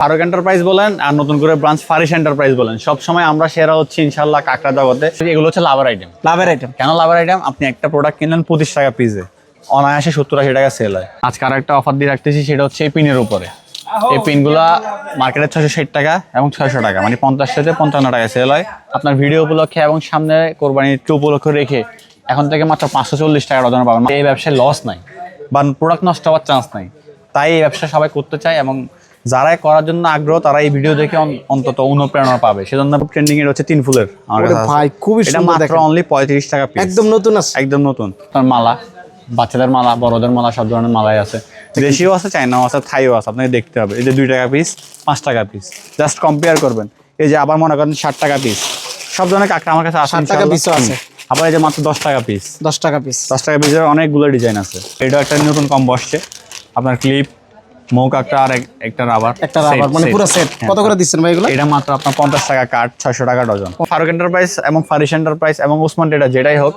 Faruk enterprise বলেন আর নতুন করে ব্রাঞ্চ ফারিস এন্টারপ্রাইজ বলেন। সব সময় আমরা সেরা হচ্ছে ইনশাল্লাহ কাকড়া জগতে। এগুলো হচ্ছে লাভার আইটেম লাভের আইটেম কেন লাভার আইটেম আপনি একটা প্রোডাক্ট কিনলেন পঁচিশ টাকা পিসে অনায়াসে সত্তর আশি টাকা সেল হয়। আজকে আর একটা অফার দিয়ে রাখতেছি সেটা হচ্ছে এই পিনের উপরে। এই পিনগুলা মার্কেটে ছশো ষাট টাকা এবং ছয়শো টাকা মানে পঞ্চাশ থেকে পঞ্চান্ন টাকা সেল হয়। আপনার ভিডিও উপলক্ষে এবং সামনে কোরবানির টু উপলক্ষে রেখে এখন থেকে মাত্র পাঁচশো চল্লিশ টাকা ডজন পাবেন। এই ব্যবসায় লস নাই বা প্রোডাক্ট নষ্ট হওয়ার চান্স নাই। তাই এই ব্যবসা সবাই করতে চায় এবং যারা করার জন্য আগ্রহ তারা এই ভিডিও দেখে অন্তত অনুপ্রেরণা পাবে। সেজন্য ট্রেন্ডিং এর হচ্ছে তিন ফুলের আমার কাছে। ভাই, খুবই এটা মাত্র অনলি পঁয়ত্রিশ টাকা পিস একদম নতুন আছে। একদম নতুন। আপনার মালা বাচ্চাদের মালা বড়দের মালা সব ধরনের মালাই আছে। দেশিও আছে চাইনাও আছে থাইও আছে আপনাকে দেখতে হবে। এই যে দুই টাকা পিস পাঁচ টাকা পিস জাস্ট কম্পেয়ার করবেন। এই যে আবার মনে করেন ষাট টাকা পিস সব ধরনের কাঁকড়া আমার কাছে 60 টাকা ও আছে। আবার এই যে মাত্র দশ টাকা পিস দশ টাকা পিস দশ টাকা পিসের অনেকগুলো ডিজাইন আছে। এটা একটা নতুন কম বসছে আপনার ক্লিপ আর একটা রাবার একটা রাবার মানে পুরো সেট কত করে দিচ্ছেন ভাই এগুলো? এটা মাত্র আপনার পঞ্চাশ টাকা কাঠ ছয়শো টাকা ডজন ফারুক এন্টারপ্রাইজ এবং এন্টারপ্রাইজ এবং ডেটা যেটাই হোক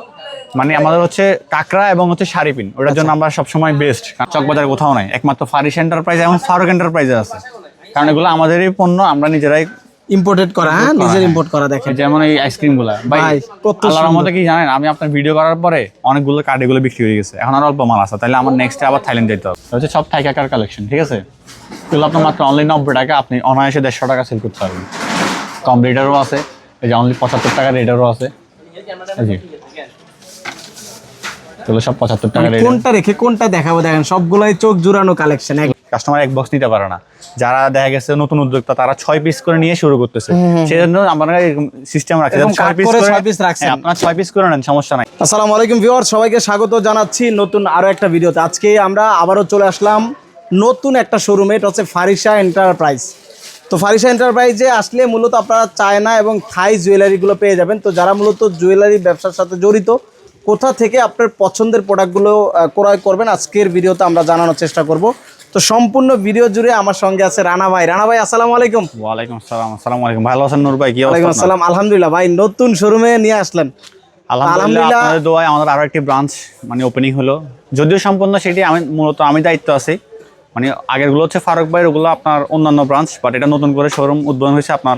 মানে আমাদের হচ্ছে কাকড়া এবং হচ্ছে শাড়ি পিন ওটার জন্য আমরা সবসময় বেস্ট চকবাজার কোথাও নাই। একমাত্র এন্টারপ্রাইজ এবং ফারুক এন্টারপ্রাইজে আছে। কারণ এগুলো আমাদেরই পণ্য আমরা নিজেরাই ইম্পোর্টেড করা হ্যাঁ? নিজের হ্যাঁ। ইম্পোর্ট করা দেখেন। যেমন এই আইসক্রিমগুলা ভাই আল্লাহর। মধ্যে কি জানেন আমি আপনার ভিডিও করার পরে অনেকগুলো কার্ড এগুলো বিক্রি হয়ে গেছে। এখন আর অল্প মাল আছে তাহলে আমার নেক্সট আবার থাইল্যান্ড যেতে হবে। হচ্ছে সব থাই কাকার কালেকশন ঠিক আছে? এগুলো আপনার মাত্র অনলি নব্বই টাকা আপনি অনায়াসে দেড়শো টাকা সেল করতে পারবেন। কম রেটারও আছে এই যে অনলি পঁচাত্তর টাকা রেটারও আছে। যে। এগুলো সব পঁচাত্তর টাকা মানে কোনটা রেখে কোনটা দেখাবো দেখেন সবগুলাই চোখ জুড়ানো কালেকশন কাস্টমার এক বক্স নিতে পারে না। যারা দেখা গেছে নতুন উদ্যোক্তা তারা ছয় পিস করে নিয়ে শুরু করতেছে। সেই জন্য আমরা সিস্টেম রাখছি। ছয় পিস করে ছয় piece রাখছেন। হ্যাঁ, আপনারা ছয় পিস করে নেন সমস্যা নাই। আসসালামু আলাইকুম ভিউয়ার সবাইকে স্বাগত জানাচ্ছি নতুন আরও একটা ভিডিওতে। আজকে আমরা আবারও চলে আসলাম নতুন একটা শোরুমে এটা হচ্ছে ফারিসা এন্টারপ্রাইজ তো ফারিসা এন্টারপ্রাইজে আসলে মূলত আপনারা চায়না এবং থাই জুয়েলারিগুলো পেয়ে যাবেন। তো যারা মূলত জুয়েলারি ব্যবসার সাথে জড়িত কোথা থেকে আপনার পছন্দের প্রোডাক্টগুলো ক্রয় করবেন আজকের ভিডিওতে আমরা জানানোর চেষ্টা করব। তো সম্পূর্ণ ভিডিও জুড়ে আমার সঙ্গে আছে রানা ভাই। রানা ভাই আসসালামু আলাইকুম। ওয়ালাইকুম আসসালাম আসসালামু আলাইকুম। ভালো আছেন নূর ভাই? কি ওয়ালাইকুম আসসালাম। আলহামদুলিল্লাহ ভাই নতুন শোরুমে নিয়ে আসলেন। আলহামদুলিল্লাহ। আপনাদের দোয়ায় আমাদের আরও একটি ব্রাঞ্চ মানে ওপেনিং হলো। যদিও সম্পূর্ণ সেটি আমি মূলত আমি দায়িত্ব আছি। মানে আগেরগুলো হচ্ছে ফারুক ভাই ওগুলো আপনার অন্যান্য ব্রাঞ্চ বাট এটা নতুন করে শোরুম উদ্বোধন হয়েছে আপনার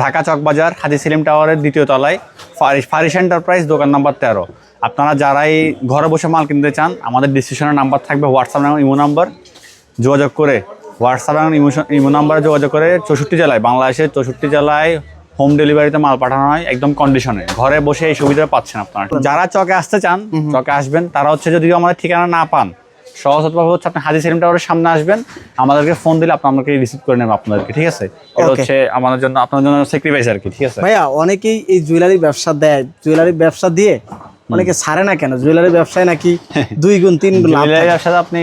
ঢাকা চকবাজার হাজি সেলিম টাওয়ারের দ্বিতীয় তলায় ফারিস ফারিস এন্টারপ্রাইজ দোকান নাম্বার তেরো। আপনারা যারাই ঘরে বসে মাল কিনতে চান আমাদের ডিসক্রিপশনের নাম্বার থাকবে হোয়াটসঅ্যাপ ইমো নাম্বার যোগাযোগ করে হোয়াটসঅ্যাপ এবং ইমো নাম্বারে যোগাযোগ করে চৌষট্টি জেলায় বাংলাদেশের চৌষট্টি জেলায় হোম ডেলিভারিতে মাল পাঠানো হয় একদম কন্ডিশনে ঘরে বসে এই সুবিধা পাচ্ছেন আপনারা। যারা চকে আসতে চান চকে আসবেন তারা হচ্ছে যদি আমাদের ঠিকানা না পান সহজভাবে হচ্ছে আপনি হাজি সেলিম টাওয়ারের সামনে আসবেন আমাদেরকে ফোন দিলে আপনি আমাকে রিসিভ করে নেবেন আপনাদেরকে ঠিক আছে? এটা হচ্ছে আমাদের জন্য আপনার জন্য স্যাক্রিফাইস আর কি ঠিক আছে? ভাইয়া অনেকেই এই জুয়েলারি ব্যবসা দেয়। জুয়েলারি ব্যবসা দিয়ে অনেকে ছাড়ে না কেন? জুয়েলারি ব্যবসায় নাকি দুই গুণ তিন গুণ জুয়েলারি থাকে। ব্যবসাতে আপনি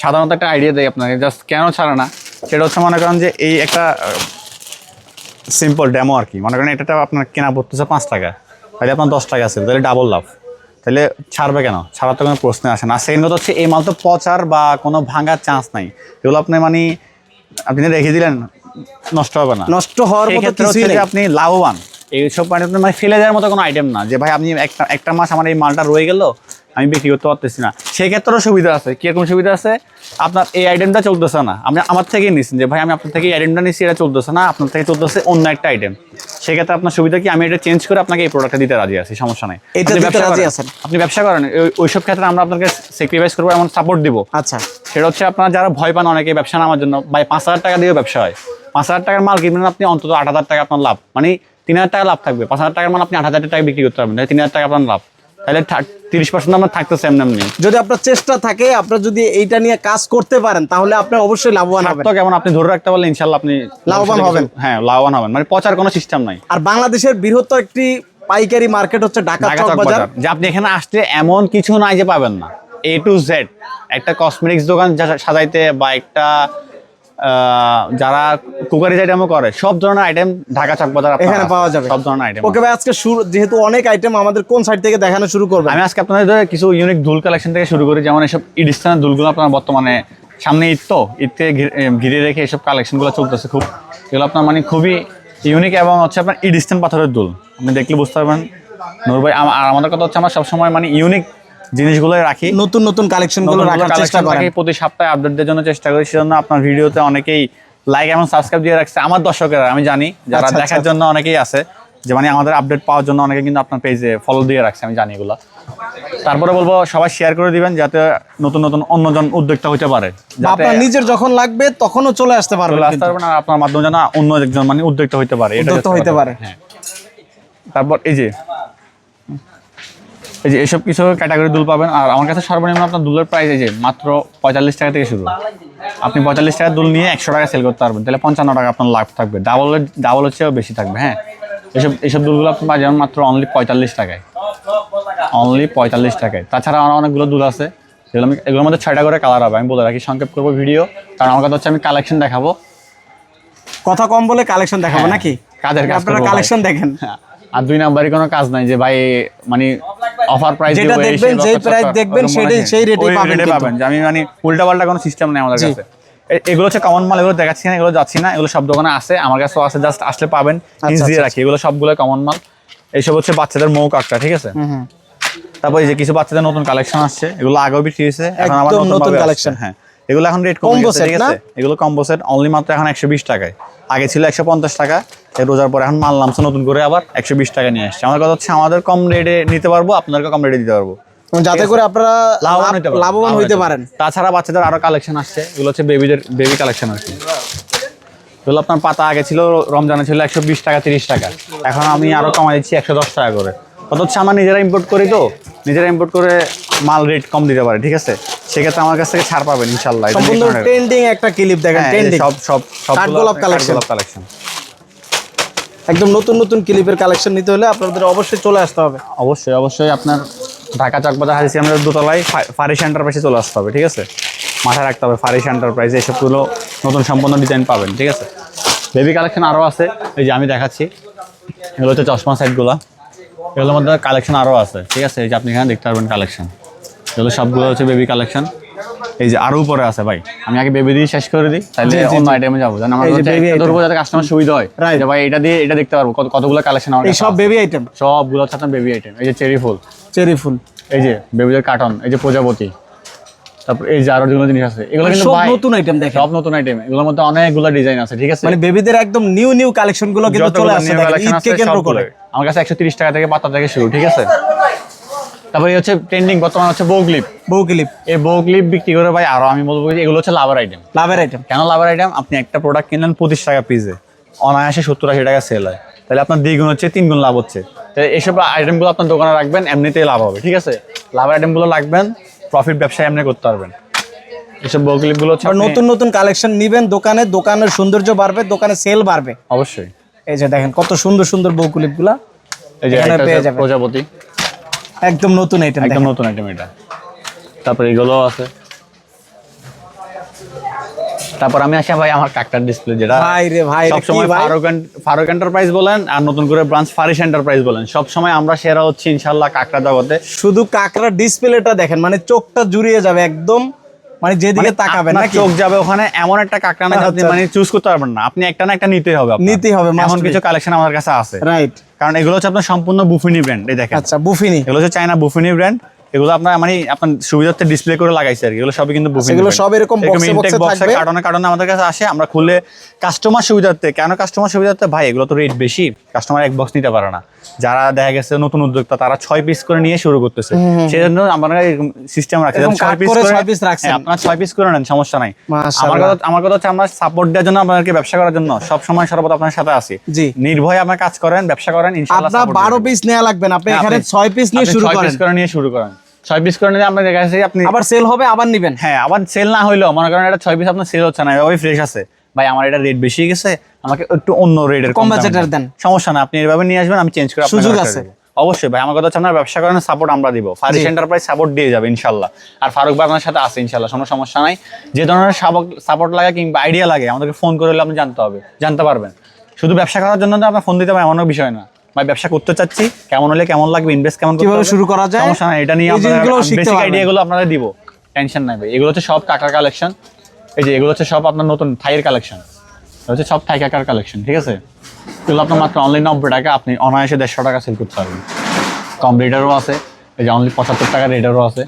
সাধারণত একটা আইডিয়া দেয় আপনাকে জাস্ট কেন ছাড়ে না? সেটা হচ্ছে মনে করেন যে এই একটা সিম্পল ডেমো আর কি। মনে করেন এটা আপনার কেনা পড়তেছে পাঁচ টাকা। তাহলে আপনার দশ টাকা আছে তাহলে ডাবল লাভ। তাহলে ছাড়বে কেন? ছাড়ার তো কোনো প্রশ্ন আসে না। সেকেন্ড কথা হচ্ছে এই মাল তো পচার বা কোনো ভাঙার চান্স নাই। এগুলো আপনি মানে আপনি রেখে দিলেন নষ্ট হবে না। নষ্ট হওয়ার যে আপনি লাভবান। এইসব মানে মানে ফেলে দেওয়ার মতো কোনো আইটেম না। যে ভাই আপনি একটা একটা মাস আমার এই মালটা রয়ে গেল আমি বিক্রি করতে পারতেছি না। সেক্ষেত্রেও সুবিধা আছে। কীরকম সুবিধা আছে? আপনার এই আইটেমটা চলতেছে না। আপনি আমার থেকেই নিচ্ছেন যে ভাই আমি আপনার থেকে এই আইটেমটা নিচ্ছি এটা চলতেছে না আপনার থেকে চলতেছে অন্য একটা আইটেম সেক্ষেত্রে আপনার সুবিধা কি? আমি এটা চেঞ্জ করে আপনাকে এই প্রোডাক্টটা দিতে রাজি আছি সমস্যা নাই। আপনি ব্যবসা রাজি করেন। আছেন? আপনি ব্যবসা করেন ওই- ওইসব ক্ষেত্রে আমরা আপনাকে স্যাক্রিফাইস করব এমন সাপোর্ট দিব। আচ্ছা। সেটা হচ্ছে আপনারা যারা ভয় পান অনেকে ব্যবসা নামার জন্য ভাই পাঁচ হাজার টাকা দিয়েও ব্যবসা হয়। পাঁচ হাজার টাকার মাল কিনবেন আপনি অন্তত আট হাজার টাকা আপনার লাভ। মানে তিন হাজার টাকা লাভ থাকবে। পাঁচ হাজার টাকার মাল আপনি আট হাজার টাকা বিক্রি করতে পারবেন। তিন হাজার টাকা আপনার লাভ। তাহলে তিরিশ পার্সেন্ট আপনার থাকতেছে এমনি এমনি। যদি আপনার চেষ্টা থাকে আপনার যদি এইটা নিয়ে কাজ করতে পারেন তাহলে আপনি অবশ্যই লাভবান হবেন। তো কেমন আপনি ধরে রাখতে পারলে ইনশাল্লাহ আপনি লাভবান হবেন। হ্যাঁ লাভবান হবেন। মানে পচার কোনো সিস্টেম নাই। আর বাংলাদেশের বৃহত্তর একটি পাইকারি মার্কেট হচ্ছে ঢাকা চক বাজার। যে আপনি এখানে আসতে এমন কিছু নাই যে পাবেন না। এ টু জেড একটা কসমেটিক্স দোকান সাজাইতে বা একটা যারা কুকারিজ আইটেমও করে সব ধরনের আইটেম ঢাকা চক বাজার এখানে পাওয়া যাবে। সব ধরনের আইটেম ওকে ভাই আজকে শুরু যেহেতু অনেক আইটেম আমাদের কোন সাইড থেকে দেখানো শুরু করবেন? আমি আজকে আপনাদের কিছু ইউনিক দুল কালেকশন থেকে শুরু করি যেমন এসব ইডিস্তানের দুলগুলো আপনার বর্তমানে সামনে ঈদ তো ঈদ থেকে ঘিরে- ঘিরে রেখে এসব কালেকশনগুলো চলতেছে খুব। এগুলো আপনার মানে খুবই ইউনিক এবং হচ্ছে আপনার ইডিস্তান পাথরের দুল। আপনি দেখলে বুঝতে পারবেন। নূর ভাই আর আমাদের কথা হচ্ছে আমরা সবসময় মানে ইউনিক জিনিসগুলোই রাখি। নতুন নতুন কালেকশনগুলো নতুন রাখার চেষ্টা করেন। প্রতি সপ্তাহে আপডেট দেওয়ার জন্য চেষ্টা করি সেজন্য আপনার ভিডিওতে অনেকেই লাইক এবং সাবস্ক্রাইব দিয়ে রাখছে। আমার দর্শকেরা আমি জানি যারা আচ্ছা, দেখার আচ্ছা। জন্য অনেকেই আছে যে মানে আমাদের আপডেট পাওয়ার জন্য অনেকে কিন্তু আপনার পেজে ফলো দিয়ে রাখছে আমি জানি এগুলা। তারপরে বলব সবাই শেয়ার করে দিবেন যাতে নতুন নতুন অন্যজন উদ্যোক্তা হতে পারে। আপনার নিজের যখন লাগবে তখনও চলে আসতে পারবে আসতে। পারবেন আর আপনার মাধ্যমে যেন অন্য একজন মানে উদ্যোক্তা হইতে পারে এটা উদ্যোক্তা হইতে পারে। হ্যাঁ। তারপর এই যে এই যে এসব কিছু ক্যাটাগরি দুল পাবেন। আর আমার কাছে সর্বনিম্ন আপনার দুলের প্রাইস এই যে মাত্র পঁয়তাল্লিশ টাকা থেকে শুরু। আপনি পঁয়তাল্লিশ টাকা দুল নিয়ে একশো টাকা সেল করতে পারবেন। তাহলে পঞ্চান্ন টাকা আপনার লাভ থাকবে। ডাবল ডাবল হচ্ছেও বেশি থাকবে হ্যাঁ? এসব এইসব দুলগুলো আপনি পাওয়া যাবেন মাত্র অনলি পঁয়তাল্লিশ টাকায়। অনলি পঁয়তাল্লিশ টাকায়। তাছাড়া আমার অনেকগুলো দুল আছে। যেগুলো আমি এগুলোর মধ্যে ছয়টা করে কালার হবে। আমি বলে রাখি সংক্ষেপ করব ভিডিও কারণ আমার কথা হচ্ছে আমি কালেকশন দেখাবো। কথা কম বলে কালেকশন দেখাবো হ্যাঁ, নাকি? কাদের কাজ আপনারা কালেকশন দেখেন। হ্যাঁ, আর দুই নাম্বারই কোনো কাজ নাই যে ভাই মানে অফার প্রাইস যেটা দেখবেন, যেই price দেখবেন, সেটাই- সেই rate পাবেন পাবেন আমি মানে উল্টা পাল্টা কোনো সিস্টেম নেই আমাদের কাছে। এগুলো হচ্ছে কমন মাল এগুলো দেখাচ্ছি না এগুলো যাচ্ছি না এগুলো সব দোকানে আছে আমার কাছেও আছে জাস্ট আসলে পাবেন দিয়ে আচ্ছা, রাখি। এগুলো সবগুলো কমন মাল। এইসব হচ্ছে বাচ্চাদের মৌ কাকটা ঠিক আছে? তারপর এই যে কিছু বাচ্চাদের নতুন কালেকশন আসছে এগুলো আগেও বিক্রি হয়েছে এখন আবার নতুন। আসছে, হ্যাঁ। এগুলো এখন রেট কমে গেছে ঠিক আছে? এগুলো কম্বো সেট অনলি মাত্র এখন একশো বিশ টাকায়। আগে ছিল একশো পঞ্চাশ টাকা রোজার পরে এখন মাল নামছে নতুন করে আবার একশো বিশ টাকা নিয়ে আসছে। আমার কথা হচ্ছে আমাদের কম রেটে নিতে পারব আপনাদেরকে কম রেটে দিতে পারব। যাতে করে আপনারা লাভবান হইতে পারেন তাছাড়া বাচ্চাদের আরও কালেকশন আসছে এগুলো হচ্ছে বেবিদের বেবি কালেকশন আসছে এগুলো আপনার পাতা আগে ছিল রমজানে ছিল একশো বিশ টাকা তিরিশ টাকা। এখন আমি আরও কমাই দিচ্ছি একশো দশ টাকা করে। হচ্ছে আমরা নিজেরা ইম্পোর্ট করি তো নিজেরা ইম্পোর্ট করে মাল রেট কম দিতে পারে ঠিক আছে? সেক্ষেত্রে আমার কাছ থেকে ছাড় পাবেন ইনশাল্লাহ সম্পূর্ণ ট্রেন্ডিং একটা ক্লিপ দেখেন হ্যাঁ, ট্রেন্ডিং সব সব সব কাঠগোলাপ collection। কালেকশন একদম নতুন নতুন ক্লিপের কালেকশন নিতে হলে আপনাদের অবশ্যই চলে আসতে হবে। অবশ্যই অবশ্যই আপনার ঢাকা চকবাজার হাজিসি আমাদের দোতলায় ফারিস এন্টারপ্রাইজে চলে আসতে হবে ঠিক আছে? মাথায় রাখতে হবে ফারিস এন্টারপ্রাইজে এসবগুলো নতুন সম্পূর্ণ ডিজাইন পাবেন ঠিক আছে? বেবি কালেকশন আরও আছে এই যে আমি দেখাচ্ছি এগুলো হচ্ছে চশমা সেটগুলো এগুলোর মধ্যে কালেকশন আরও আছে ঠিক আছে? এই যে আপনি এখানে দেখতে পারবেন কালেকশন এগুলো সবগুলো হচ্ছে বেবি কালেকশন এই যে আরও উপরে আছে ভাই আমি আগে বেবি দিয়ে শেষ করে দিই তাহলে অন্য আইটেমে যাব। আমার। ধরবো যাতে কাস্টমার সুবিধা হয়. যে ভাই এটা দিয়ে এটা দেখতে পারব কত- কতগুলো কালেকশন আমার সব বেবি আইটেম সবগুলো হচ্ছে আপনার বেবি আইটেম এই যে চেরি ফুল চেরি ফুল এই যে বেবিদের কার্টন এই যে প্রজাপতি। তারপর এই যে আরও যেগুলো জিনিস আছে এগুলো কিন্তু সব নতুন আইটেম দেখেন। সব নতুন আইটেম এগুলোর মধ্যে অনেকগুলো ডিজাইন আছে ঠিক আছে? মানে বেবিদের একদম নিউ নিউ কালেকশনগুলো কিন্তু চলে আসছে ঈদকে কেন্দ্র করে। আমার কাছে একশো তিরিশ টাকা থেকে পাতা থেকে শুরু ঠিক আছে? তারপরে হচ্ছে ট্রেন্ডিং বর্তমানে হচ্ছে বউ ক্লিপ এই বউ ক্লিপ বিক্রি করে ভাই আরও আমি বলব যে এগুলো হচ্ছে লাভার আইটেম লাভের আইটেম কেন লাভার আইটেম আপনি একটা প্রোডাক্ট কিনলেন পঁচিশ টাকা পিসে অনায়াসে সত্তর আশি টাকা সেল হয়। তাহলে আপনার দ্বিগুণ হচ্ছে তিন গুণ লাভ হচ্ছে। তাহলে এইসব আইটেমগুলো আপনার দোকানে রাখবেন এমনিতেই লাভ হবে ঠিক আছে? লাভ আইটেমগুলো রাখবেন প্রফিট ব্যবসায় এমনি করতে পারবেন। ক্লিপগুলো হচ্ছে নতুন নতুন কালেকশন নিবেন দোকানে দোকানের সৌন্দর্য বাড়বে দোকানে সেল বাড়বে। অবশ্যই। এই যে দেখেন কত সুন্দর সুন্দর বউ ক্লিপগুলা এই যে পেয়ে যাবেন। প্রজাপতি। একদম নতুন আইটেম একদম নতুন আইটেম এটা। তারপরে এগুলো আছে। তারপর আমি আসি ভাই আমার কাকটার ডিসপ্লে যেটা। ভাই রে ভাই রে, কি সবসময় ফারুক ফারুক এন্টারপ্রাইজ বলেন আর নতুন করে ব্রাঞ্চ ফারিস এন্টারপ্রাইজ বলেন। সবসময় আমরা সেরা হচ্ছি ইনশাল্লাহ কাকড়া জগতে। শুধু কাকড়া ডিসপ্লেটা দেখেন মানে চোখটা জুড়িয়ে যাবে একদম মানে যেদিকে মানে তাকাবেন না চোখ যাবে ওখানে এমন একটা কাকড়া না আপনি আচ্ছা। মানে চুজ করতে পারবেন না। আপনি একটা না একটা নিতেই হবে। নিতেই হবে, এমন কিছু কালেকশন আমার কাছে আছে। রাইট কারণ এগুলো হচ্ছে আপনার সম্পূর্ণ বুফিনি ব্র্যান্ড এই দেখেন। আচ্ছা বুফিনি এগুলো হচ্ছে চায়না বুফিনি ব্র্যান্ড এগুলো আপনার মানে আপনার সুবিধার্থে ডিসপ্লে করে লাগাইছে আর এগুলো সবই কিন্তু বুফিনি এগুলো সব এরকম box এ থাকবে। কারণে কারণে আমাদের কাছে আসে আমরা খুলে কাস্টমার সুবিধার্থে কেন কাস্টমার সুবিধার্থে? ভাই এগুলো তো রেট বেশি কাস্টমার এক বক্স নিতে পারে না। যারা দেখা গেছে নতুন উদ্যোক্তা তারা ছয় পিস করে নিয়ে শুরু করতেছে। সেই জন্য আমরা এরকম সিস্টেম রাখছি। ছয় পিস করে ছয় রাখছেন। হ্যাঁ, আপনারা ছয় পিস করে নেন সমস্যা নাই। আমার কথা আমার কথা হচ্ছে আমরা সাপোর্ট দেওয়ার জন্য আপনাদেরকে ব্যবসা করার জন্য সব সময় সর্বদা আপনার সাথে আছি। নির্ভয়ে আপনার কাজ করেন ব্যবসা করেন ইনশাআল্লাহ আপনার support বারো পিস নেওয়া লাগবে না আপনি হ্যাঁ, এখানে ছয় পিস নিয়ে শুরু ছয় করেন। পিস করে নিয়ে শুরু করেন। ছয় পিস করে নিয়ে আপনার দেখা যাচ্ছে আপনি আবার সেল হবে আবার নিবেন। হ্যাঁ আবার সেল না হইলেও মনে করেন এটা ছয় পিস আপনার সেল হচ্ছে না এভাবে ফ্রেশ আছে। ভাই আমার এটা রেট বেশি গেছে আমাকে একটু অন্য রেটের কম বাজেটের দেন। সমস্যা না আপনি এভাবে নিয়ে আসবেন আমি চেঞ্জ করে সুযোগ আছে। অবশ্যই ভাই আমার কথা হচ্ছে আপনার ব্যবসা করেন সাপোর্ট আমরা দিব। ফারিস। এন্টারপ্রাইজ সাপোর্ট দিয়ে যাবে ইনশাল্লাহ। আর ফারুক ভাই আপনার সাথে আছে ইনশাল্লাহ কোনো সমস্যা নাই। যে ধরনের সাপোর্ট লাগে কিংবা আইডিয়া লাগে আমাদেরকে ফোন করে হলে আপনি জানতে হবে জানতে পারবেন। শুধু ব্যবসা করার জন্য যে আপনার ফোন দিতে হবে এমনও বিষয় না। ভাই ব্যবসা করতে চাচ্ছি কেমন হলে কেমন লাগবে ইনভেস্ট কেমন কীভাবে? শুরু করা যায়? সমস্যা নাই এটা নিয়ে শিখতে বেসিক পারবেন। আইডিয়া এগুলো আপনাদের দিব টেনশন নাই ভাই এগুলো হচ্ছে সব কাকার কালেকশন এই যে এগুলো হচ্ছে সব আপনার নতুন থাইয়ের কালেকশন হচ্ছে সব থাই কাকার কালেকশন ঠিক আছে এগুলো আপনার মাত্র অনলাইন নব্বই টাকা আপনি অনায়াসে দেড়শো টাকা সেল করতে পারবেন কম রেটারও আছে এই যে অনলি পঁচাত্তর টাকা রেটারও আছে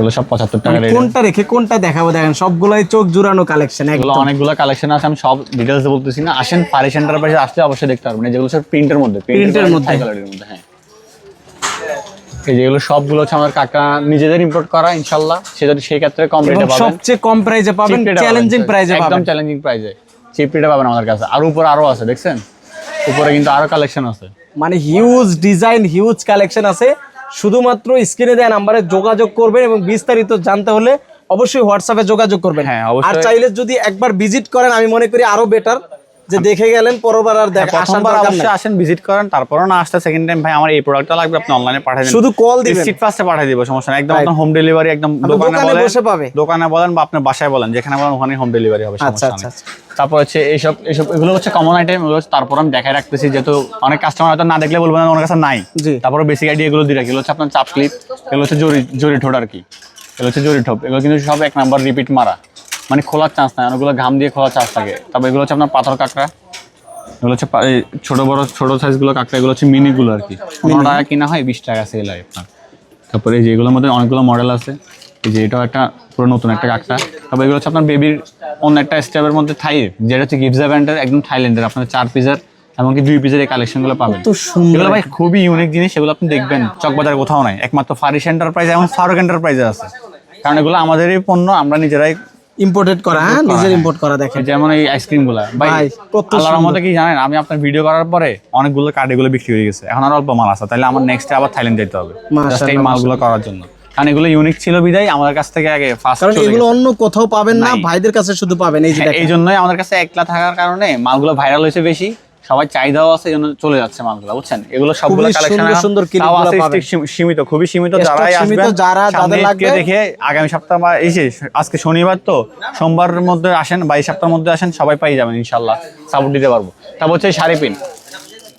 এগুলো সব পঁচাত্তর টাকা মানে কোনটা রেখে কোনটা দেখাবো দেখেন সবগুলাই চোখ জুড়ানো কালেকশন এগুলো অনেকগুলো কালেকশন আছে আমি সব ডিটেলস বলতেছি না। আসেন আসলে অবশ্যই দেখতে পারবেন। যেগুলো সব প্রিন্টের মধ্যে এর মধ্যে। কালারের মধ্যে হ্যাঁ। এই যেগুলো সবগুলো হচ্ছে আমার কাকা নিজেদের ইম্পোর্ট করা সেই ক্ষেত্রে কম রেটে পাবেন সবচেয়ে কম প্রাইজে পাবেন চ্যালেঞ্জিং প্রাইজে একদম চ্যালেঞ্জিং প্রাইজে চিপ রেটে পাবেন আমাদের কাছে। আর উপরে আরও আছে দেখছেন? উপরে কিন্তু আরও কালেকশন আছে। মানে হিউজ ডিজাইন হিউজ কালেকশন আছে। শুধুমাত্র স্ক্রিনে দেওয়া নাম্বারে যোগাযোগ করবেন এবং বিস্তারিত জানতে হলে অবশ্যই হোয়াটসঅ্যাপে যোগাযোগ করবেন। হ্যাঁ, আর চাইলে যদি একবার ভিজিট করেন আমি মনে করি আরও বেটার যে দেখে গেলেন পরবার আর দেখা হ্যাঁ, প্রথমবার অবশ্যই আসেন ভিজিট করেন তারপরও না আসতে সেকেন্ড টাইম ভাই আমার এই প্রোডাক্টটা লাগবে আপনি অনলাইনে পাঠিয়ে দিন। শুধু কল দিবেন। স্ট্রিট ফাস্টে পাঠিয়ে দিব সমস্যা নেই। একদম. আপনার হোম ডেলিভারি একদম দোকানে বলেন বসে পাবে। দোকানে বলেন বা আপনার বাসায় বলেন যেখানে বলেন ওখানে হোম ডেলিভারি হবে আচ্ছা, সমস্যা আচ্ছা, নেই তারপর হচ্ছে এইসব এইসব এগুলো হচ্ছে কমন আইটেম এগুলো তারপর আমি দেখাই রাখতেছি যেহেতু অনেক কাস্টমার হয়তো না দেখলে বলবেন ওনার কাছে নাই। তারপরে বেসিক আইডিয়া এগুলো দিয়ে রাখি। এগুলো হচ্ছে আপনার চাপ ক্লিপ এগুলো হচ্ছে জরি জরি ঠোঁট আর কি। এগুলো হচ্ছে জরি ঠোপ এগুলো কিন্তু সব এক নাম্বার রিপিট মারা। মানে খোলার চান্স নাই অনেকগুলো ঘাম দিয়ে খোলার চান্স থাকে। তারপর এগুলো হচ্ছে আপনার পাথর কাঁকড়া এগুলো হচ্ছে ছোট বড় ছোট সাইজগুলো কাঁকড়া এগুলো হচ্ছে মিনিগুলো আর কি। পনেরো টাকা কিনা হয় বিশ টাকা সেল হয় আপনার। তারপরে এই যে এগুলোর মধ্যে অনেকগুলো মডেল আছে। এই যে এটাও একটা পুরো নতুন একটা কাঁকড়া। তারপর এগুলো হচ্ছে আপনার বেবির অন্য একটা স্টেপের মধ্যে থাই যেটা হচ্ছে গিফজা ব্যান্ডের একদম থাইল্যান্ডের আপনার চার পিসের এমনকি দুই পিসের এই কালেকশনগুলো পাবেন। এগুলো ভাই খুবই ইউনিক জিনিস এগুলো আপনি দেখবেন চকবাজার কোথাও নাই। একমাত্র ফারিস এন্টারপ্রাইজ এবং ফারুক এন্টারপ্রাইজে আছে। কারণ এগুলো আমাদেরই পণ্য আমরা নিজেরাই ইম্পোর্টেড করা হ্যাঁ নিজের ইম্পোর্ট করা দেখেন। যেমন এই আইসক্রিমগুলা ভাই আল্লাহর রহমতে কি জানেন আমি আপনার ভিডিও করার পরে অনেকগুলো কার্ড এগুলো বিক্রি হয়ে গেছে। এখন আর অল্প মাল আছে তাহলে আমার নেক্সট আবার থাইল্যান্ড যেতে হবে জাস্ট এই মালগুলো করার জন্য। কারণ এগুলো ইউনিক ছিল বিদায় আমাদের কাছ থেকে আগে ফার্স্ট কারণ এগুলো অন্য কোথাও পাবেন না ভাইদের কাছে শুধু পাবেন এই যে এই জন্যই আমাদের কাছে একলা থাকার কারণে মালগুলো ভাইরাল হয়েছে বেশি। সবাই চাহিদাও আছে জন্য চলে যাচ্ছে মালগুলো বুঝছেন? এগুলো সবগুলো কালেকশন সুন্দর। সীমিত খুবই সীমিত যারাই আসবেন যারা যাদের লাগবে- দেখে আগামী সপ্তাহ বা এই যে আজকে শনিবার তো সোমবারের মধ্যে আসেন বা এই সপ্তাহের মধ্যে আসেন সবাই পাই যাবেন ইনশাল্লাহ সাপোর্ট দিতে পারব। তারপর হচ্ছে শাড়ি পিন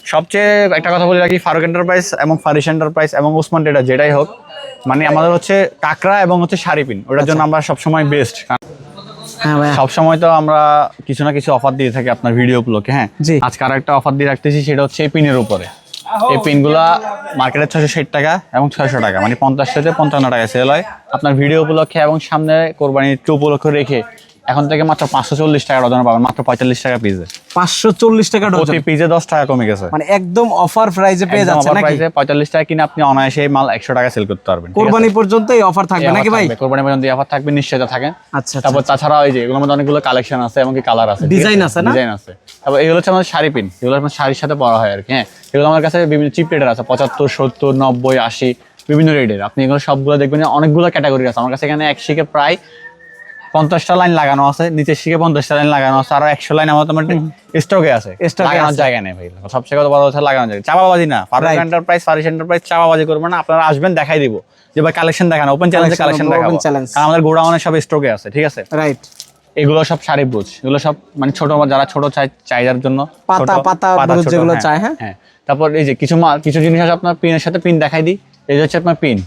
সবচেয়ে একটা কথা বলে রাখি ফারুক এন্টারপ্রাইজ এবং ফারিস এন্টারপ্রাইজ এবং ওসমান ডেটা যেটাই হোক মানে আমাদের হচ্ছে কাকড়া এবং হচ্ছে শাড়ি পিন ওটার জন্য আমরা সবসময় বেস্ট সব সময় তো আমরা কিছু না কিছু অফার দিয়ে থাকি আপনার ভিডিও গুলোকে হ্যাঁ? জি। আজকে আর একটা অফার দিয়ে রাখতেছি সেটা হচ্ছে এই পিনের উপরে। এই পিনগুলা মার্কেটে ছয়শো ষাট টাকা এবং ছয়শো টাকা মানে পঞ্চাশ থেকে পঞ্চান্ন টাকা সেল হয়। আপনার ভিডিও উপলক্ষে এবং সামনে কোরবানি টু উপলক্ষে রেখে এখন থেকে মাত্র পাঁচশো চল্লিশ টাকা ওজন পাবেন মাত্র পঁয়তাল্লিশ টাকা পিসে পাঁচশো চল্লিশ টাকা ডজন। প্রতি পিসে দশ টাকা কমে গেছে। মানে একদম অফার প্রাইজে পেয়ে যাচ্ছে নাকি? পঁয়তাল্লিশ টাকা কিনে আপনি অনায়াসে এই মাল একশো টাকা সেল করতে পারবেন। কোরবানি পর্যন্ত এই অফার থাকবে নাকি ভাই? কোরবানি পর্যন্ত অফার থাকবে নিশ্চয়তা থাকেন আচ্ছা আচ্ছা। তারপর তাছাড়া ওই যে এগুলোর মধ্যে অনেকগুলো কালেকশন আছে এবং কি কালার আছে ডিজাইন আছে? না? ডিজাইন আছে। তারপর এগুলো হচ্ছে আমাদের শাড়ি পিন এগুলো আপনার শাড়ির সাথে পরা হয় আর কি হ্যাঁ? এগুলো আমার কাছে বিভিন্ন চিপ রেটের আছে পঁচাত্তর সত্তর নব্বই আশি বিভিন্ন রেটের আপনি এগুলো সবগুলো দেখবেন অনেকগুলো ক্যাটাগরি আছে। আমার কাছে এখানে এক শিখে প্রায় পঞ্চাশটা লাইন লাগানো আছে নিচের শিখে পঞ্চাশটা লাইন লাগানো আছে আরও একশো লাইন আমার তোমার স্টকে আছে। লাগানোর জায়গা নেই ভাই। সবচেয়ে কথা বড় হচ্ছে লাগানোর জায়গা। চাপাবাজি না। ফারুক. এন্টারপ্রাইজ ফারিস এন্টারপ্রাইজ চাপাবাজি করবেন না। আপনারা আসবেন দেখাই দিব। যে ভাই কালেকশন দেখানো ওপেন চ্যালেঞ্জে কালেকশন দেখাবো। আমাদের গোডাউনে সব স্টকে আছে ঠিক আছে? রাইট এগুলো সব শাড়ি ব্রুজ এগুলো সব মানে ছোট যারা ছোট চাই চাহিদার জন্য পাতা, পাতা ব্রুজ যেগুলো চায়, হ্যাঁ? হ্যাঁ। তারপর এই যে কিছু মাল কিছু জিনিস আছে আপনার পিনের সাথে পিন দেখাই দিই। এই যে হচ্ছে আপনার পিন।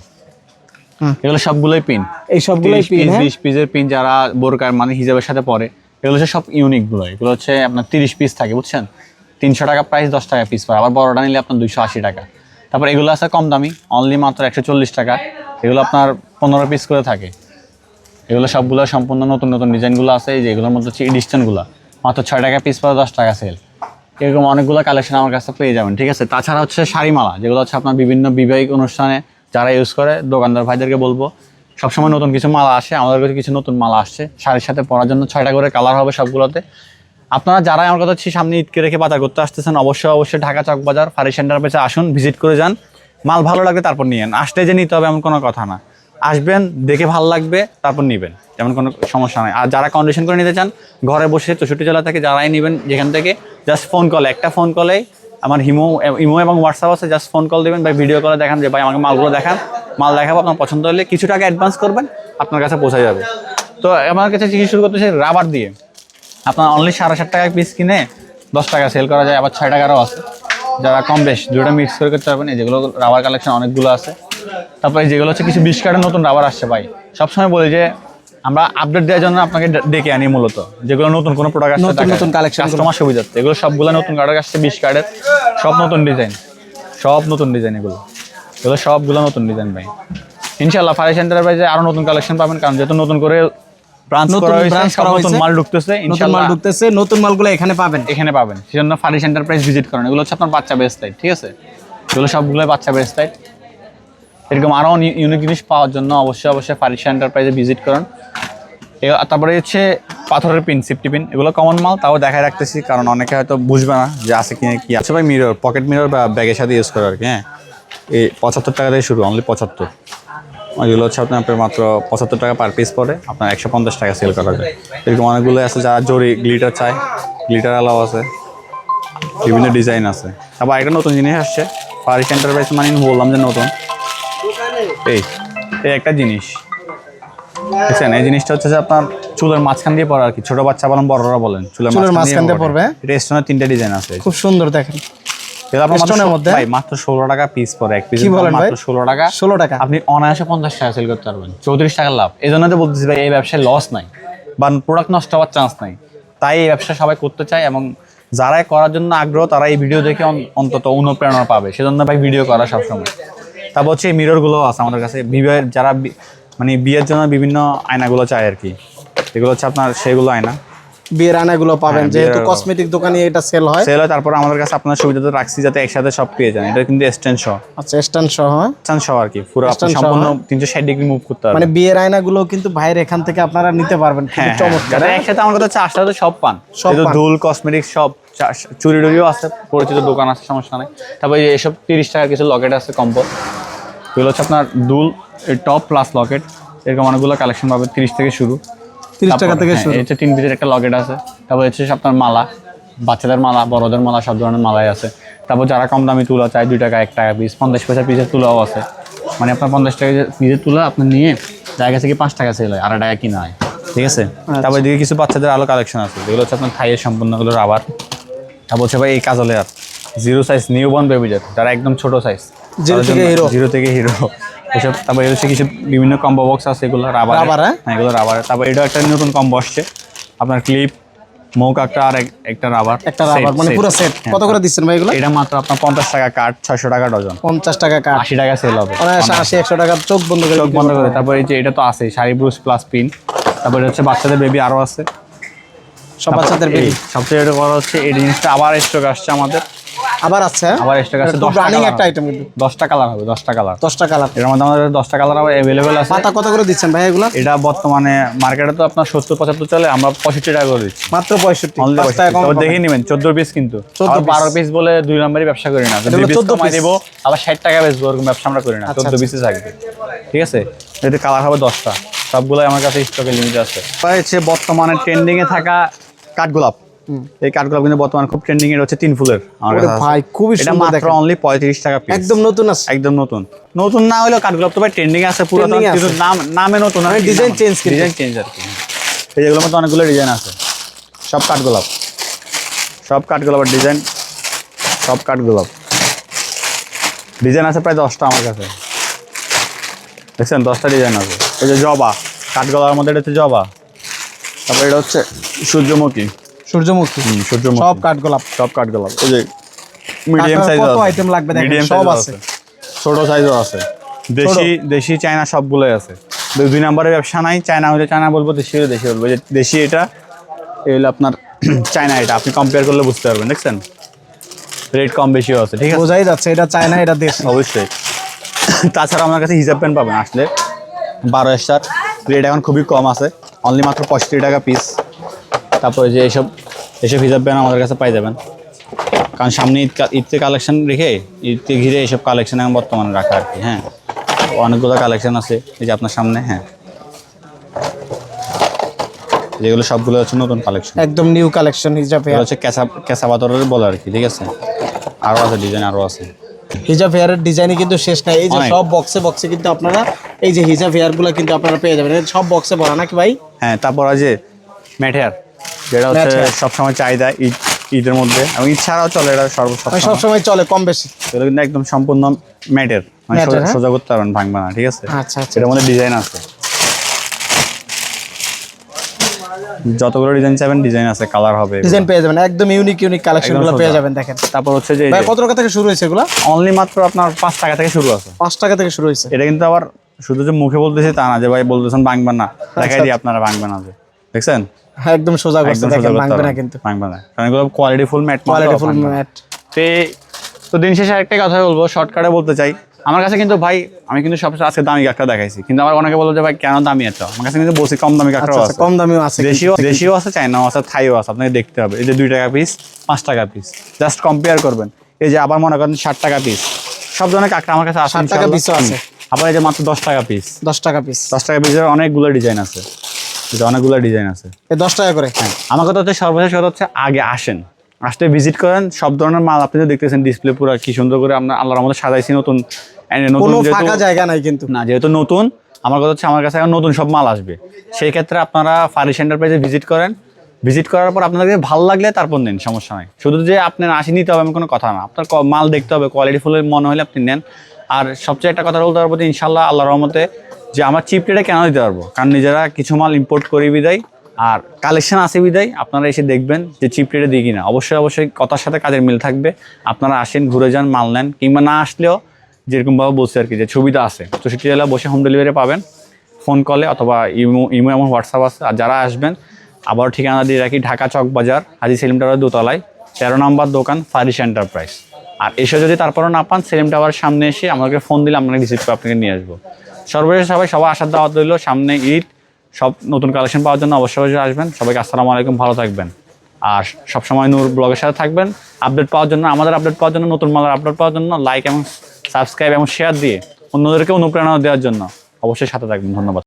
এগুলো সবগুলোই পিন এই সবগুলোই পিন হ্যাঁ? বিশ পিসের পিন যারা বোরকার মানে হিসাবের সাথে পরে এগুলো হচ্ছে সব ইউনিকগুলো। এগুলো হচ্ছে আপনার তিরিশ পিস থাকে বুঝছেন? তিনশো টাকা প্রাইস দশ টাকা পিস পড়ে। আবার বড়টা নিলে আপনার দুইশো আশি টাকা। তারপর এগুলো আছে কম দামি অনলি মাত্র একশো চল্লিশ টাকা। এগুলো আপনার পনেরো পিস করে থাকে। এগুলো সবগুলো সম্পূর্ণ নতুন নতুন ডিজাইনগুলো আছে। এই যে এগুলোর মধ্যে হচ্ছে এডিশনগুলো মাত্র ছয় টাকা পিস পরে দশ টাকা সেল এরকম অনেকগুলো কালেকশন আমার কাছে পেয়ে যাবেন ঠিক আছে? তাছাড়া হচ্ছে শাড়িমালা যেগুলো হচ্ছে আপনার বিভিন্ন বিবাহিক অনুষ্ঠানে যারা ইউজ করে, দোকানদার ভাইদেরকে বলব, সবসময় নতুন কিছু মালা আসে, আমাদের কাছে কিছু নতুন মালা আসছে, শাড়ির সাথে পরার জন্য ছয়টা করে কালার হবে সবগুলোতে। আপনারা যারা আমার কথা হচ্ছে সামনে ঈদকে রেখে বাজার করতে আসতেছেন, অবশ্যই অবশ্যই ঢাকা চক বাজার, ফারি সেন্টার পেছে আসুন ভিজিট করে যান, মাল ভালো লাগবে তারপর নিয়েন আসলে যে নিতে হবে এমন কোনো কথা না। আসবেন, দেখে ভালো লাগবে, তারপর নেবেন এমন কোনো সমস্যা নাই। আর যারা কন্ডিশন করে নিতে চান, ঘরে বসে চৌষট্টি জেলা থেকে যারাই নেবেন, যেখান থেকে জাস্ট ফোন কলে একটা ফোন কলেই আমার হিমো, ইমো এবং হোয়াটসঅ্যাপ আছে জাস্ট ফোন কল দেবেন বা ভিডিও কলে দেখান যে, ভাই, আমাকে মালগুলো দেখান, মাল দেখাবো, আপনার পছন্দ হলে কিছু টাকা অ্যাডভান্স করবেন, আপনার কাছে পৌঁছে যাবে। তো আমার কাছে চিকিৎসা শুরু করতেছে রাবার দিয়ে। আপনার অনলি সাড়ে সাত টাকা পিস কিনে দশ টাকা সেল করা যায়, আবার ছয় টাকারও আছে। যারা কম বেশ দুটো মিক্স করে করতে পারবেন, এই যেগুলো রাবার কালেকশন অনেকগুলো আছে। তারপরে যেগুলো হচ্ছে কিছু বিশ কার্ডের নতুন রাবার আসছে, ভাই। সবসময় বলি যে আমরা আপডেট দেওয়ার জন্য আপনাকে ডেকে আনি মূলত। যেগুলো নতুন কোনো প্রোডাক্ট আসছে নতুন নতুনগুলো। কাস্টমার সুবিধার্থে এগুলো সবগুলো নতুন কার্ডের আসছে বিশ কার্ডের সব নতুন ডিজাইন সব নতুন ডিজাইন এগুলো। এগুলো সবগুলো নতুন ডিজাইন ভাই। ইনশাল্লাহ ফারিস এন্টারপ্রাইজে আরও নতুন কালেকশন পাবেন কারণ যেহেতু নতুন করে ব্রাঞ্চ করা হয়েছে সব নতুন মাল ঢুকতেছে নতুন মাল ঢুকতেছে নতুন মালগুলো এখানে পাবেন। এখানে পাবেন। সেজন্য ফারিস এন্টারপ্রাইজ ভিজিট করেন। এগুলো হচ্ছে আপনার বাচ্চা বেস্ট ঠিক আছে? এগুলো সবগুলো বাচ্চা বেস্ট এরকম আরও ইউনিক জিনিস পাওয়ার জন্য অবশ্যই অবশ্যই ফারিস এন্টারপ্রাইজে ভিজিট করুন। তারপরে হচ্ছে পাথরের পিন সেফটি পিন এগুলো কমন মাল, তাও দেখায় রাখতেছি, কারণ অনেকে হয়তো বুঝবে না যে আছে কিনে, কি আছে। ভাই মিরর পকেট মিরর বা ব্যাগের সাথে ইউজ করে আর কি হ্যাঁ? এই পঁচাত্তর টাকা থেকে শুরু অনলি পঁচাত্তর। এগুলো হচ্ছে আপনার আপনার মাত্র পঁচাত্তর টাকা পার পিস পড়ে, আপনার একশো পঞ্চাশ টাকা সেল করা যায়। এরকম অনেকগুলো আছে, যারা জরি গ্লিটার চায় গ্লিটার আলাও আছে, বিভিন্ন ডিজাইন আছে। আবার একটা নতুন জিনিস আসছে ফারিস এন্টারপ্রাইজ মানে বললাম যে নতুন। এই এই একটা জিনিস। এই জিনিসটা হচ্ছে যে আপনার চুলের মাঝখান দিয়ে পড়ে আর কি। ছোট বাচ্চা বলেন বড়রা বলেন চুলের মাঝখান দিয়ে পড়বে? তিনটা ডিজাইন আছে। খুব সুন্দর দেখেন। মাত্র ষোলো- টাকা পিস পড়ে এক পিস কি বলেন ভাই? মাত্র ষোলো টাকা। ষোলো টাকা। আপনি অনায়াসে পঞ্চাশ টাকা সেল করতে পারবেন। চৌত্রিশ লাভ। এই জন্য তো বলতেছি ভাই এই ব্যবসায় লস নাই। বা প্রোডাক্ট নষ্ট হওয়ার চান্স নাই। তাই এই ব্যবসা সবাই করতে চায় এবং যারাই করার জন্য আগ্রহ তারা এই ভিডিও দেখে অন্তত অনুপ্রেরণা পাবে। সেজন্য ভাই ভিডিও করা সবসময়। তারপর হচ্ছে এই মিররগুলো আছে আমাদের কাছে। বিবাহের যারা মানে বিয়ের জন্য বিভিন্ন আয়নাগুলো চায় আর কি। এগুলো হচ্ছে আপনার সেগুলো আয়না। বিয়ের আয়নাগুলো পাবেন হ্যাঁ, যেহেতু কসমেটিক দোকানে এটা সেল হয়। সেল হয় তারপর আমাদের কাছে আপনার সুবিধাতে রাখছি যাতে একসাথে সব পেয়ে যান। এটা কিন্তু স্ট্যান্ড সহ আচ্ছা স্ট্যান্ড সহ হ্যাঁ? স্ট্যান্ড সহ আর কি পুরো সম্পূর্ণ তিনশো ষাট ডিগ্রি মুভ করতে পারবেন মানে বিয়ের আয়নাগুলো কিন্তু ভাইয়ের এখান থেকে আপনারা নিতে পারবেন খুবই হ্যাঁ চমৎকার। হ্যাঁ? একসাথে আমার কথা হচ্ছে আসলে তো সব পান। সব তো। দুল কসমেটিক সব। চুরি টুরিও আছে পরিচিত দোকান আছে সমস্যা নেই। তারপরে এই এসব তিরিশ টাকার কিছু লকেট আছে কম্বো এগুলো হচ্ছে আপনার দুল টপ প্লাস লকেট। এরকম অনেকগুলো কালেকশন পাবে তিরিশ থেকে শুরু। তিরিশ টাকা থেকে হ্যাঁ, শুরু। হচ্ছে তিন পিসের একটা লকেট আছে। তারপর হচ্ছে আপনার মালা বাচ্চাদের মালা বড়দের মালা সব ধরনের মালাই আছে। তারপর যারা কম দামি তুলা চায় দুই টাকা এক টাকা পিস পঞ্চাশ পয়সা পিসের তুলাও আছে। মানে আপনার পঞ্চাশ টাকা পিসের তুলা আপনি নিয়ে জায়গা থেকে পাঁচ টাকা সেল হয় আড়াই টাকা কিনা হয়। ঠিক আছে? আচ্ছা। তারপর এদিকে কিছু বাচ্চাদের আলো কালেকশন আছে। যেগুলো হচ্ছে আপনার থাইয়ের সম্পূর্ণগুলো রাবার তারপর হচ্ছে ভাই এই কাজলের জিরো সাইজ নিউ বর্ন বেবিদের যারা একদম ছোট সাইজ Zero থেকে hero। জিরো থেকে হিরো এসব তারপর হচ্ছে কিছু বিভিন্ন কম্বো বক্স আছে এগুলো রাবার Rubber, হ্যাঁ? হ্যাঁ এগুলো রাবার তারপর এটা একটা নতুন কম্বো আসছে। আপনার ক্লিপ মৌক একটা আর একটা রাবার একটা রাবার মানে পুরো সেট কত করে দিচ্ছেন ভাই এগুলো? এটা মাত্র আপনার পঞ্চাশ টাকা কাঠ ছয়শো টাকা ডজন পঞ্চাশ টাকা কাঠ আশি টাকা সেল হবে। আশি একশো টাকার চোখ বন্ধ করে চোখ বন্ধ করে। তারপর এই যে এটা তো আছে শাড়ি ব্রুশ প্লাস পিন তারপর এটা হচ্ছে বাচ্চাদের বেবি আরও আছে। সব বাচ্চাদের বেবি। সবচেয়ে এটা বড় হচ্ছে এই জিনিসটা আবার স্টক আসছে আমাদের। আবার আছে? আবার স্টক আছে এটা খুব দশটা রানিং একটা আইটেম কিন্তু। কালার হবে কালার কালারের মধ্যে আমাদের কালার আবার অ্যাভেলেবেল আছে। পাতা কত করে দিচ্ছেন ভাই এগুলো? এটা বর্তমানে মার্কেটে তো আপনার সত্তর পঁচাত্তর চলে আমরা পঁয়ষট্টি টাকা করে দিচ্ছি। মাত্র পঁয়ষট্টি। অনলি পাঁচ টাকা কম তবে পাবেন। দেখে নেবেন চোদ্দ পিস কিন্তু। 14 আর piece। বারো পিস বলে দুই নম্বরই ব্যবসা করি না। এটা দুই হলো পিস 14 কমাই piece। আবার ষাট টাকা বেচবো ওরকম ব্যবসা আমরা করি না। আচ্ছা, চোদ্দ পিসে থাকবে। ঠিক আছে? এতে কালার হবে দশটা। সবগুলোই আমার কাছে স্টকে লিমিট আছে। হচ্ছে বর্তমানে ট্রেন্ডিং এ থাকা কাঠগোলাপ এই কাঠগোলাপ কিন্তু বর্তমানে খুব ট্রেন্ডিং এর হচ্ছে তিন ফুলের আমার ওরে কাছে ভাই, খুবই সুন্দর মাত্র অনলি পঁয়ত্রিশ টাকা পিস একদম নতুন আছে। একদম নতুন। নতুন না হলেও কাঠগোলাপ তো ভাই ট্রেন্ডিং আছে পুরো কিন্তু নাম নামে নতুন change কিন্তু। ডিজাইন চেঞ্জ আর কি। এই যেগুলোর মধ্যে অনেকগুলো ডিজাইন আছে। সব কাঠগোলাপ সব কাঠগোলাপের ডিজাইন সব কাঠগোলাপ ডিজাইন আছে প্রায় দশটা আমার কাছে। দেখছেন? দশটা ডিজাইন আছে। এই যে জবা। কাঠগোলাপের মধ্যে এটা হচ্ছে জবা। তারপরে এটা হচ্ছে সূর্যমুখী। সূর্যমুখী? সূর্যমুখী। সব কাঠগোলাপ। সব কাঠগোলাপ। এই যে মিডিয়াম সাইজ কত item লাগবে দেখেন, সব আছে। ছোট সাইজও আছে। দেশি দেশি চায়না সবগুলোই আছে। দুই- নম্বরের ব্যবসা নাই। চায়না হলে চায়না বলব দেশি হলে দেশি বলব। যে দেশি এটা এই হলো আপনার চায়না এটা। আপনি কম্পেয়ার করলে বুঝতে পারবেন দেখছেন? রেট কম বেশিও আছে ঠিক আছে? বোঝাই যাচ্ছে এটা চায়না এটা দেশ। অবশ্যই। তাছাড়া আমার কাছে হিসাব পেন পাবেন আসলে বারো স্টার রেট এখন খুবই কম আছে। অনলি মাত্র পঁয়ষট্টি টাকা পিস তারপরে যে এইসব এসব হিসাব পেন আমাদের কাছে পাই যাবেন। কারণ সামনে ঈদ ঈদকে কালেকশন রেখে ঈদকে ঘিরে এইসব কালেকশন এখন বর্তমানে রাখা আর কি হ্যাঁ। অনেকগুলো কালেকশন আছে এই যে আপনার সামনে হ্যাঁ। যেগুলো সবগুলো হচ্ছে নতুন কালেকশন একদম নিউ কালেকশন হিজাব হেয়ার হচ্ছে ক্যাসা ক্যাসা পাথরের বলে আর কি ঠিক আছে? আরও আছে ডিজাইন আরও আছে। হিজাব হেয়ারের ডিজাইনে কিন্তু শেষ নাই। এই যে সব বক্সে বক্সে কিন্তু আপনারা এই যে হিজাব হেয়ারগুলো কিন্তু আপনারা পেয়ে যাবেন। সব বক্সে ভরা নাকি ভাই? হ্যাঁ তারপর আছে ম্যাটেয়ার যেটা হচ্ছে সবসময় চাহিদা ঈদ ঈদের মধ্যে এবং ঈদ ছাড়াও চলে এটা সর্ব মানে সবসময় চলে কম বেশি। এগুলো কিন্তু একদম সম্পূর্ণ ম্যাটের মানে সোজা- হ্যাঁ? করতে পারবেন ভাঙবে না ঠিক আছে? আচ্ছা আচ্ছা এটার মধ্যে ডিজাইন আছে। যতগুলো ডিজাইন চাইবেন ডিজাইন আছে কালার হবে ডিজাইন পেয়ে যাবেন একদম ইউনিক ইউনিক কালেকশনগুলো পেয়ে যাবেন দেখেন। তারপর হচ্ছে যে কত টাকা থেকে শুরু হয়েছে এগুলো? অনলি মাত্র আপনার পাঁচ টাকা থেকে শুরু আছে। পাঁচ টাকা থেকে শুরু হয়েছে। এটা কিন্তু আবার শুধু যে মুখে বলতেছি তা না যে ভাই বলতেছেন ভাঙবেন না দেখাই দিই আপনারা ভাঙবেন না দেখছেন? একদম সোজা করছে দেখেন ভাঙবে না কিন্তু। ভাঙবে না। কারণ এগুলো quality full matte quality full matte তো তো দিন শেষে আরেকটা কথা বলব শর্টকাটে বলতে চাই। আমার কাছে কিন্তু ভাই আমি কিন্তু সবসময় আজকে দামি কাঠটা দেখাইছি। কিন্তু আমার অনেকে বলল যে ভাই কেন দামি এত আমার কাছে কিন্তু বসি কম দামি কাঠটাও আচ্ছা আচ্ছা আছে। কম দামিও আছে দেশিও দেশিও আছে চাইনাও আছে থাইও আছে আপনাকে দেখতে হবে। এই যে দুই টাকা পিস পাঁচ টাকা পিস জাস্ট কম্পেয়ার করবেন। এই যে আবার মনে করেন ষাট টাকা পিস সব ধরনের কাঠটা আমার কাছে 60 টাকা piece-ও আছে। আবার এই যে মাত্র দশ টাকা পিস দশ টাকা পিস দশ টাকা পিসের অনেকগুলো ডিজাইন আছে। অনেকগুলো ডিজাইন আছে। এই দশ টাকা করে? হ্যাঁ আমার কথা হচ্ছে সর্বশেষ কথা হচ্ছে আগে আসেন। আসতে ভিজিট করেন সব ধরনের মাল আপনি তো দেখতেছেন ডিসপ্লে পুরো কি সুন্দর করে আমরা আল্লাহর আমাদের সাজাইছি নতুন। কোনো ফাঁকা জায়গা নাই কিন্তু। না যেহেতু নতুন আমার কথা হচ্ছে আমার কাছে এখন নতুন সব মাল আসবে। সেই ক্ষেত্রে আপনারা ফারিশ এন্টারপ্রাইজে ভিজিট করেন। ভিজিট করার পর আপনাদের ভালো লাগলে তারপর নেন সমস্যা নাই। শুধু যে আপনার আসি নিতে হবে এমন কোনো কথা না। আপনার মাল দেখতে হবে কোয়ালিটি ফুলের মনে হলে আপনি নেন। আর সবচেয়ে একটা কথা বলতে পারব ইনশাল্লাহ আল্লাহর রহমতে যে আমার চিপ রেটে কেন দিতে পারব? কারণ নিজেরা কিছু মাল ইম্পোর্ট করি বিদায়, আর কালেকশন আছে বিদায়, আপনারা এসে দেখবেন যে চিপ রেটে দিই কিনা। অবশ্যই অবশ্যই কথার সাথে কাজের মিল থাকবে। আপনারা আসেন, ঘুরে যান, মাল নেন, কিংবা না আসলেও যেরকমভাবে বলছি আর কি, যে ছবিটা আছে চৌষট্টি জেলা বসে হোম ডেলিভারি পাবেন ফোন কলে অথবা ইমো ইমো এমন হোয়াটসঅ্যাপ আছে। আর যারা আসবেন আবার ঠিকানা দিয়ে রাখি, ঢাকা চক বাজার, হাজি সেলিম টাওয়ার দোতলায়, তেরো নম্বর দোকান ফারিস এন্টারপ্রাইজ আর এসে যদি তারপরও না পান, সেলিম টাওয়ারের সামনে এসে আমাকে ফোন দিলে আপনাকে রিসিভ করে আপনাকে নিয়ে আসব। সর্বশেষ সবাই সবাই আসার দাওয়াত রইল। সামনে ঈদ, সব নতুন কালেকশন পাওয়ার জন্য অবশ্যই আসবেন। সবাইকে আসসালামু আলাইকুম, ভালো থাকবেন। আর সবসময় নূর ব্লগের সাথে থাকবেন। আপডেট পাওয়ার জন্য, আমাদের আপডেট পাওয়ার জন্য, নতুন মালার আপডেট পাওয়ার জন্য লাইক এবং সাবস্ক্রাইব এবং শেয়ার দিয়ে অন্যদেরকে অনুপ্রেরণা দেওয়ার জন্য অবশ্যই সাথে থাকবেন। ধন্যবাদ।